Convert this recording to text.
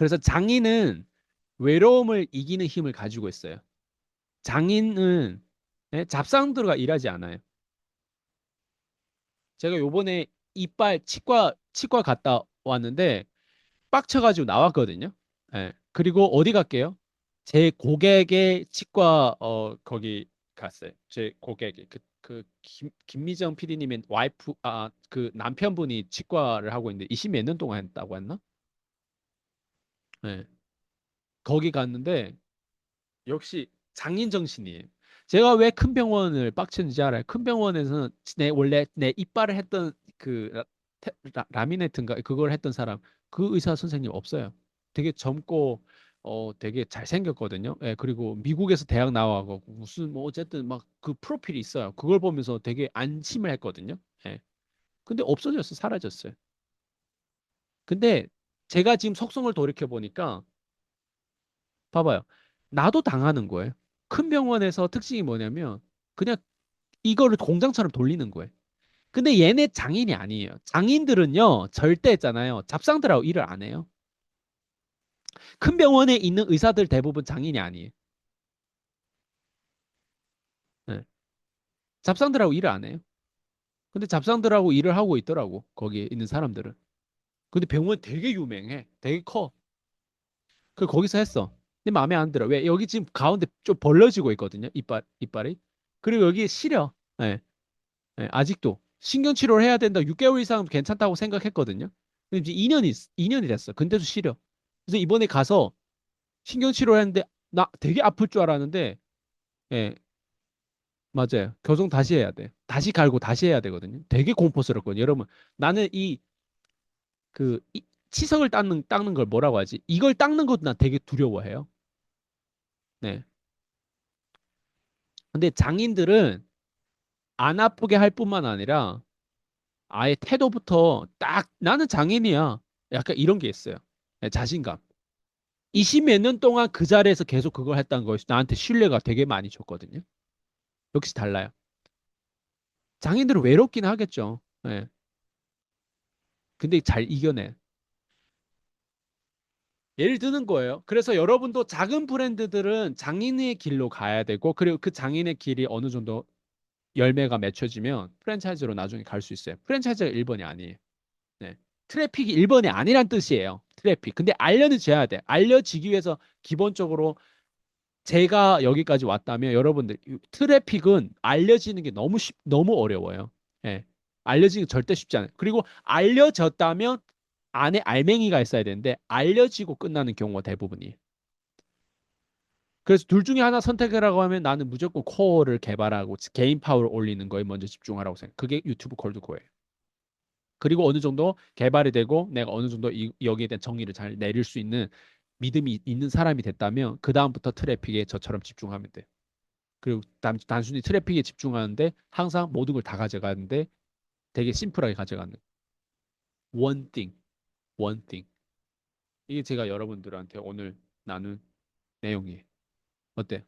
그래서 장인은 외로움을 이기는 힘을 가지고 있어요. 장인은 예, 잡상들과 일하지 않아요. 제가 요번에 이빨 치과 치과 갔다 왔는데 빡쳐가지고 나왔거든요. 예. 그리고 어디 갈게요? 제 고객의 치과 어 거기 갔어요. 제 고객이 그, 그 김, 김미정 PD님의 와이프 아 그 남편분이 치과를 하고 있는데 20 몇 년 동안 했다고 했나? 예. 거기 갔는데 역시 장인 정신이에요. 제가 왜 큰 병원을 빡치는지 알아요? 큰 병원에서는 내 원래 내 이빨을 했던 그 라, 라미네트인가 그걸 했던 사람 그 의사 선생님 없어요. 되게 젊고 어 되게 잘생겼거든요. 예, 그리고 미국에서 대학 나와고 무슨 뭐 어쨌든 막 그 프로필이 있어요. 그걸 보면서 되게 안심을 했거든요. 예. 근데 없어졌어, 사라졌어요. 근데 제가 지금 속성을 돌이켜 보니까 봐봐요. 나도 당하는 거예요. 큰 병원에서 특징이 뭐냐면 그냥 이거를 공장처럼 돌리는 거예요. 근데 얘네 장인이 아니에요. 장인들은요, 절대 있잖아요. 잡상들하고 일을 안 해요. 큰 병원에 있는 의사들 대부분 장인이 아니에요. 네. 잡상들하고 일을 안 해요. 근데 잡상들하고 일을 하고 있더라고. 거기에 있는 사람들은. 근데 병원 되게 유명해. 되게 커. 그 거기서 했어. 근데 마음에 안 들어. 왜? 여기 지금 가운데 좀 벌러지고 있거든요. 이빨 이빨이. 그리고 여기 시려. 예. 예, 아직도 신경 치료를 해야 된다. 6개월 이상 괜찮다고 생각했거든요. 근데 이제 2년이 2년이 됐어. 근데도 시려. 그래서 이번에 가서 신경 치료를 했는데 나 되게 아플 줄 알았는데 예. 맞아요. 교정 다시 해야 돼. 다시 갈고 다시 해야 되거든요. 되게 공포스럽거든요. 여러분, 나는 이 그 치석을 닦는 닦는 걸 뭐라고 하지? 이걸 닦는 것도 난 되게 두려워해요. 네. 근데 장인들은 안 아프게 할 뿐만 아니라 아예 태도부터 딱 나는 장인이야. 약간 이런 게 있어요. 네, 자신감. 20몇 년 동안 그 자리에서 계속 그걸 했다는 거에서 나한테 신뢰가 되게 많이 줬거든요. 역시 달라요. 장인들은 외롭긴 하겠죠. 예. 근데 잘 이겨내. 예를 드는 거예요. 그래서 여러분도 작은 브랜드들은 장인의 길로 가야 되고, 그리고 그 장인의 길이 어느 정도 열매가 맺혀지면 프랜차이즈로 나중에 갈 수 있어요. 프랜차이즈가 1번이 아니에요. 네. 트래픽이 1번이 아니란 뜻이에요. 트래픽. 근데 알려줘야 돼. 알려지기 위해서 기본적으로 제가 여기까지 왔다면 여러분들 이 트래픽은 알려지는 게 너무 쉽, 너무 어려워요. 예. 알려지는 게 절대 쉽지 않아요. 그리고 알려졌다면 안에 알맹이가 있어야 되는데 알려지고 끝나는 경우가 대부분이에요. 그래서 둘 중에 하나 선택하라고 하면 나는 무조건 코어를 개발하고 개인 파워를 올리는 거에 먼저 집중하라고 생각. 그게 유튜브 콜드 코어예요. 그리고 어느 정도 개발이 되고 내가 어느 정도 이, 여기에 대한 정의를 잘 내릴 수 있는 믿음이 있는 사람이 됐다면 그 다음부터 트래픽에 저처럼 집중하면 돼. 그리고 단, 단순히 트래픽에 집중하는데 항상 모든 걸 다 가져가는데 되게 심플하게 가져가는 one thing, one thing. 이게 제가 여러분들한테 오늘 나눈 내용이에요. 어때?